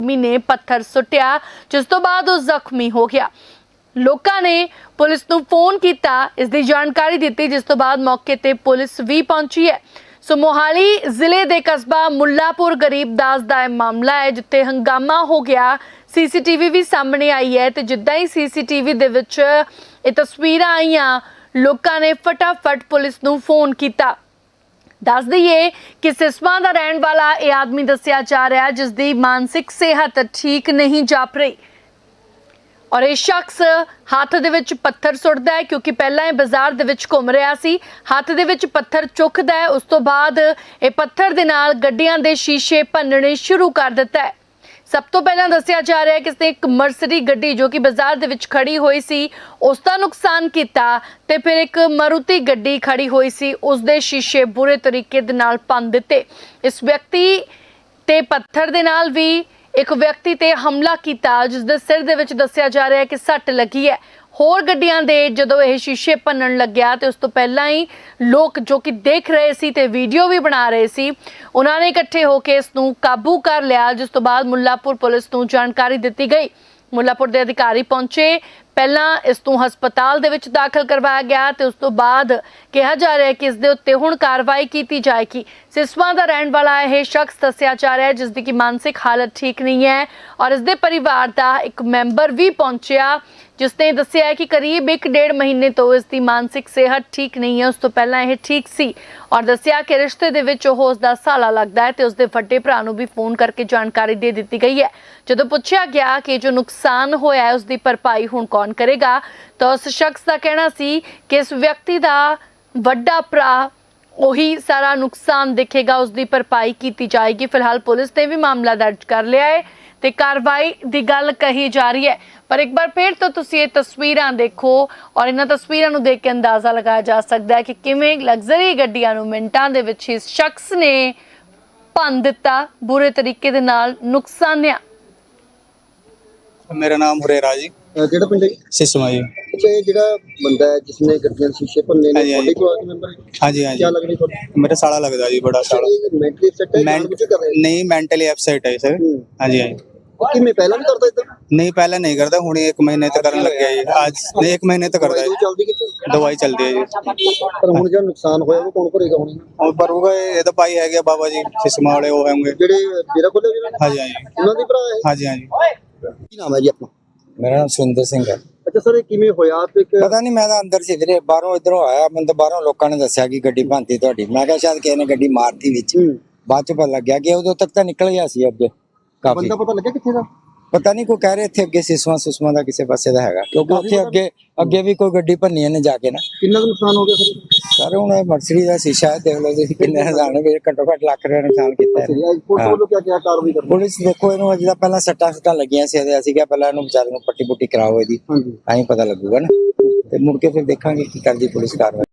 ਆਦਮੀ ਨੇ ਪੱਥਰ ਸੁੱਟਿਆ, ਜਿਸ ਤੋਂ ਬਾਅਦ ਉਹ ਜ਼ਖਮੀ ਹੋ ਗਿਆ। ਲੋਕਾਂ ਨੇ ਪੁਲਿਸ ਨੂੰ ਫੋਨ ਕੀਤਾ, ਇਸ ਦੀ ਜਾਣਕਾਰੀ ਦਿੱਤੀ, ਜਿਸ ਤੋਂ ਬਾਅਦ ਮੌਕੇ ਤੇ ਪੁਲਿਸ ਵੀ ਪਹੁੰਚੀ ਹੈ। ਸੋ ਮੋਹਾਲੀ ਜ਼ਿਲ੍ਹੇ ਦੇ ਕਸਬਾ ਮੁੱਲਾਪੁਰ ਗਰੀਬਦਾਸ ਦਾ ਇਹ ਮਾਮਲਾ ਹੈ, ਜਿੱਥੇ ਹੰਗਾਮਾ ਹੋ ਗਿਆ। ਸੀਸੀਟੀਵੀ ਵੀ ਸਾਹਮਣੇ ਆਈ ਹੈ ਤੇ ਜਿੱਦਾਂ ਹੀ ਸੀਸੀਟੀਵੀ ਦੇ ਵਿੱਚ ਇਹ ਤਸਵੀਰਾਂ ਆਈਆਂ, ਲੋਕਾਂ ਨੇ ਫਟਾਫਟ ਪੁਲਿਸ ਨੂੰ ਫੋਨ ਕੀਤਾ। ਦੱਸ ਦਈਏ ਕਿ ਸਿਸਮਾ ਦਾ ਰਹਿਣ ਵਾਲਾ ਇਹ ਆਦਮੀ ਦੱਸਿਆ ਜਾ ਰਿਹਾ ਹੈ ਜਿਸ ਦੀ ਮਾਨਸਿਕ ਸਿਹਤ ਠੀਕ ਨਹੀਂ ਜਾਪ ਰਹੀ। ਔਰ ਇਹ ਸ਼ਖਸ ਹੱਥ ਦੇ ਵਿੱਚ ਪੱਥਰ ਸੁੱਟਦਾ ਹੈ, ਕਿਉਂਕਿ ਪਹਿਲਾਂ ਇਹ ਬਾਜ਼ਾਰ ਦੇ ਵਿੱਚ ਘੁੰਮ ਰਿਹਾ ਸੀ। ਹੱਥ ਦੇ ਵਿੱਚ ਪੱਥਰ ਚੁੱਕਦਾ ਹੈ, ਉਸ ਤੋਂ ਬਾਅਦ ਇਹ ਪੱਥਰ ਦੇ ਨਾਲ ਗੱਡੀਆਂ ਦੇ ਸ਼ੀਸ਼ੇ ਭੰਨਣੇ ਸ਼ੁਰੂ ਕਰ ਦਿੱਤਾ ਹੈ। ਸਭ ਤੋਂ ਪਹਿਲਾਂ ਦੱਸਿਆ ਜਾ ਰਿਹਾ ਹੈ ਕਿ ਇਸਨੇ ਇੱਕ ਮਰਸਡੀ ਗੱਡੀ ਜੋ ਕਿ ਬਾਜ਼ਾਰ ਦੇ ਵਿੱਚ ਖੜੀ ਹੋਈ ਸੀ, ਉਸ ਦਾ ਨੁਕਸਾਨ ਕੀਤਾ ਤੇ ਫਿਰ ਇੱਕ ਮਾਰੂਤੀ ਗੱਡੀ ਖੜੀ ਹੋਈ ਸੀ, ਉਸ ਦੇ ਸ਼ੀਸ਼ੇ ਬੁਰੇ ਤਰੀਕੇ ਦੇ ਨਾਲ ਭੰਨ ਦਿੱਤੇ। ਇਸ ਵਿਅਕਤੀ ਤੇ ਪੱਥਰ ਦੇ ਨਾਲ ਵੀ ਇੱਕ ਵਿਅਕਤੀ ਤੇ ਹਮਲਾ ਕੀਤਾ, ਜਿਸ ਦੇ ਸਿਰ ਦੇ ਵਿੱਚ ਦੱਸਿਆ ਜਾ ਰਿਹਾ ਹੈ ਕਿ ਸੱਟ ਲੱਗੀ ਹੈ। ਹੋਰ ਗੱਡੀਆਂ ਦੇ ਜਦੋਂ ਇਹ ਸ਼ੀਸ਼ੇ ਭੰਨਣ ਲੱਗਿਆ ਤੇ ਉਸ ਤੋਂ ਪਹਿਲਾਂ ਹੀ ਲੋਕ ਜੋ ਕਿ ਦੇਖ ਰਹੇ ਸੀ ਤੇ ਵੀਡੀਓ ਵੀ ਬਣਾ ਰਹੇ ਸੀ, ਉਹਨਾਂ ਨੇ ਇਕੱਠੇ ਹੋ ਕੇ ਇਸ ਨੂੰ ਕਾਬੂ ਕਰ ਲਿਆ, ਜਿਸ ਤੋਂ ਬਾਅਦ ਮੁੱਲਾਪੁਰ ਪੁਲਿਸ ਨੂੰ ਜਾਣਕਾਰੀ ਦਿੱਤੀ ਗਈ। ਮੁੱਲਾਪੁਰ ਦੇ ਅਧਿਕਾਰੀ ਪਹੁੰਚੇ ਪਹਿਲਾਂ ਇਸ ਨੂੰ ਹਸਪਤਾਲ ਦੇ ਵਿੱਚ ਦਾਖਲ ਕਰਵਾਇਆ ਗਿਆ ਤੇ ਉਸ ਤੋਂ ਬਾਅਦ ਕਿਹਾ ਜਾ ਰਿਹਾ ਹੈ ਕਿ ਇਸ ਦੇ ਉੱਤੇ ਹੁਣ ਕਾਰਵਾਈ ਕੀਤੀ ਜਾਏਗੀ। ਸਿਸਵਾ ਦਾ ਰਹਿਣ ਵਾਲਾ ਇਹ ਸ਼ਖਸ ਦੱਸਿਆ ਜਾ ਰਿਹਾ ਹੈ, ਜਿਸ ਦੀ ਕਿ ਮਾਨਸਿਕ ਹਾਲਤ ਠੀਕ ਨਹੀਂ ਹੈ ਔਰ ਇਸ ਦੇ ਪਰਿਵਾਰ ਦਾ ਇੱਕ ਮੈਂਬਰ ਵੀ ਪਹੁੰਚਿਆ, ਜਿਸ ਨੇ ਦੱਸਿਆ ਹੈ ਕਿ ਕਰੀਬ 1.5 ਮਹੀਨੇ ਤੋਂ ਇਸ ਦੀ ਮਾਨਸਿਕ ਸਿਹਤ ਠੀਕ ਨਹੀਂ ਹੈ। ਉਸ ਤੋਂ ਪਹਿਲਾਂ ਇਹ ਠੀਕ ਸੀ ਔਰ ਦੱਸਿਆ ਕਿ ਰਿਸ਼ਤੇ ਦੇ ਵਿੱਚ ਉਹ ਉਸ ਦਾ ਸਾਲਾ ਲੱਗਦਾ ਹੈ ਤੇ ਉਸ ਦੇ ਵੱਡੇ ਭਰਾ ਨੂੰ ਵੀ ਫੋਨ ਕਰਕੇ ਜਾਣਕਾਰੀ ਦੇ ਦਿੱਤੀ ਗਈ ਹੈ। ਜਦੋਂ ਪੁੱਛਿਆ ਗਿਆ ਕਿ ਜੋ ਨੁਕਸਾਨ ਹੋਇਆ ਹੈ, ਉਸ ਦੀ ਭਰਪਾਈ ਹੁਣ ਕੌਣ ਕਰੇਗਾ, ਤਾਂ ਉਸ ਸ਼ਖਸ ਦਾ ਕਹਿਣਾ ਸੀ ਕਿ ਇਸ ਵਿਅਕਤੀ ਦਾ ਵੱਡਾ ਭਰਾ ਉਹੀ ਸਾਰਾ ਨੁਕਸਾਨ ਦੇਖੇਗਾ ਉਸ ਦੀ ਭਰਪਾਈ ਕੀਤੀ ਜਾਏਗੀ। ਫਿਲਹਾਲ ਪੁਲਿਸ ਨੇ ਵੀ ਮਾਮਲਾ ਦਰਜ ਕਰ ਲਿਆ ਹੈ ਤੇ ਕਾਰਵਾਈ ਦੀ ਗੱਲ ਕਹੀ ਜਾ ਰਹੀ ਹੈ। ਪਰ ਇੱਕ ਵਾਰ ਫੇਰ ਤੋਂ ਤੁਸੀਂ ਇਹ ਤਸਵੀਰਾਂ ਦੇਖੋ ਔਰ ਇਹਨਾਂ ਤਸਵੀਰਾਂ ਨੂੰ ਦੇਖ ਕੇ ਅੰਦਾਜ਼ਾ ਲਗਾਇਆ ਜਾ ਸਕਦਾ ਹੈ ਕਿ ਕਿਵੇਂ ਲਗਜ਼ਰੀ ਗੱਡੀਆਂ ਨੂੰ ਮਿੰਟਾਂ ਦੇ ਵਿੱਚ ਇਸ ਸ਼ਖਸ ਨੇ ਭੰਨ ਦਿੱਤਾ, ਬੁਰੇ ਤਰੀਕੇ ਦੇ ਨਾਲ ਨੁਕਸਾਨਿਆ। ਮੇਰਾ ਨਾਮ ਹੁਰੇਰਾ ਜੀ। ਕਿਹੜਾ ਪਿੰਡ ਹੈ? ਸਿਸਮਾ ਜੀ ਅੱਛਾ ਇਹ ਜਿਹੜਾ ਬੰਦਾ ਹੈ ਜਿਸਨੇ ਗੱਡੀਆਂ ਦੇ ਸ਼ੀਸ਼ੇ ਭੰਨੇ ਨੇ ਹਾਂਜੀ, ਹਾਂਜੀ। ਤੁਹਾਡੇ ਕੋਲ ਮੈਂਬਰ ਹੈ ਹਾਂਜੀ ਕੀ ਹਾਂਜੀ ਲੱਗਦੀ ਤੁਹਾਨੂੰ? ਮੇਰਾ ਸਾਲਾ ਲੱਗਦਾ ਜੀ ਬੜਾ ਸਾਲਾ। ਮੈਂਟਲੀ ਸੈਟ ਹੈ ਮੈਂ ਜਾਣ ਬੁੱਝ ਕੇ ਕਰ ਰਹੇ ਨਹੀਂ ਮੈਂਟਲੀ ਅਪਸੈਟ ਹੈ ਸਰ ਹੂੰ। ਹਾਂਜੀ ਹਾਂਜੀ। ਇਹ ਕਿਵੇਂ ਪਹਿਲਾਂ ਵੀ ਕਰਦਾ ਇਦਾਂ? ਨਹੀਂ ਪਹਿਲਾਂ ਨਹੀਂ ਕਰਦਾ ਹੁਣ ਇੱਕ ਮਹੀਨੇ ਤੱਕ ਕਰਨ ਲੱਗਿਆ ਜੀ। ਅੱਜ ਨਹੀਂ ਇੱਕ ਮਹੀਨੇ ਤੱਕ ਕਰਦਾ ਜੀ। ਚੱਲਦੀ ਕਿੱਥੇ? ਦਵਾਈ ਚੱਲਦੀ ਹੈ ਜੀ। ਪਰ ਹੁਣ ਜਿਹੜਾ ਨੁਕਸਾਨ ਹੋਇਆ ਉਹ ਕੌਣ ਭਰੇਗਾ ਹੁਣ? ਉਹ ਪਰ ਉਹ ਇਹ ਤਾਂ ਭਾਈ ਹੈਗੇ ਬਾਬਾ ਜੀ ਸਿਸਮਾ ਵਾਲੇ ਉਹ ਹੋਣਗੇ। ਜਿਹੜੇ ਡੇਰਾ ਖੋਲੇ ਜਿਹਨਾਂ ਨੇ? ਹਾਂਜੀ ਹਾਂਜੀ। ਉਹਨਾਂ ਦੇ ਭਰਾ ਹੈ? ਹਾਂਜੀ ਹਾਂਜੀ। ਕੀ ਨਾਮ ਹੈ ਜੀ ਆਪਣਾ? ਮੇਰਾ ਨਾਮ ਸੁੰਦਰ ਸਿੰਘ ਹੈ। ਅੱਛਾ ਸਰ ਇਹ ਕਿਵੇਂ ਹੋਇਆ? ਤੇ ਇੱਕ ਪਤਾ ਨਹੀਂ ਮੈਂ ਤਾਂ ਅੰਦਰ ਸੀ ਵੀਰੇ ਬਾਹਰੋਂ ਇਧਰੋਂ ਆਇਆ ਮੈਨੂੰ ਤਾਂ ਬਾਹਰੋਂ ਲੋਕਾਂ ਨੇ ਦੱਸਿਆ ਕਿ ਗੱਡੀ ਭੰਤੀ ਤੁਹਾਡੀ। ਮੈਂ ਕਿਹਾ ਸ਼ਾਇਦ ਕਿਸੇ ਨੇ ਗੱਡੀ ਮਾਰਤੀ ਵਿੱਚ। ਬਾਅਦ ਚ ਪਤਾ ਲੱਗਿਆ ਕਿ ਉਦੋਂ ਤੱਕ ਤਾਂ ਨਿਕਲ ਗਿਆ ਸੀ ਅੱਗੇ ਕਾਫੀ। ਬੰਦਾ ਪਤਾ ਲੱਗਿਆ ਕਿੱਥੇ ਦਾ? ਪਤਾ ਨਹੀਂ ਕੋਈ ਕਹਿ ਰਹੇ ਇੱਥੇ ਅੱਗੇ ਸਿਸਵਾ ਸੁਸਮਾ ਦਾ ਕਿਸੇ ਪਾਸੇ ਦਾ ਹੈਗਾ। ਕਿਉਂਕਿ ਉੱਥੇ ਅੱਗੇ ਅੱਗੇ ਵੀ ਕੋਈ ਗੱਡੀ ਭੰਨੀ ਇਹਨੇ ਜਾ ਕੇ ਨਾ। ਕਿੰਨਾ ਕੁ ਨੁਕਸਾਨ ਹੋ ਗਿਆ ਸਰ? ਸਰ ਹੁਣ ਇਹ ਮਰਸਰੀ ਦਾ ਸ਼ੀਸ਼ਾ ਹੈ ਦੇਖ ਲਓ ਤੁਸੀਂ ਕਿੰਨੇ ਹਜ਼ਾਰ ਨੇ ਘੱਟੋ ਘੱਟ ਲੱਖ ਰੁਪਏ ਨੁਕਸਾਨ ਕੀਤਾ ਹੈ ਪੁਲਿਸ ਵੱਲੋਂ ਕਿਆ ਕਿਆ ਕਾਰਵਾਈ ਕਰਨੀ? ਪੁਲਿਸ ਦੇਖੋ ਇਹਨੂੰ ਅਜੇ ਤਾਂ ਪਹਿਲਾਂ ਸੱਟਾਂ ਸੱਟਾਂ ਲੱਗੀਆਂ ਸੀ ਇਹਦੇ ਅਸੀਂ ਕਿਹਾ ਪਹਿਲਾਂ ਇਹਨੂੰ ਵਿਚਾਰੇ ਨੂੰ ਪੱਟੀ ਪੁੱਟੀ ਕਰਾਓ ਇਹਦੀ। ਹੀ ਪਤਾ ਲੱਗੂਗਾ ਨਾ। ਤੇ ਮੁੜ ਕੇ ਫਿਰ ਦੇਖਾਂਗੇ ਕੀ ਕਰਦੀ ਪੁਲਿਸ ਕਾਰਵਾਈ।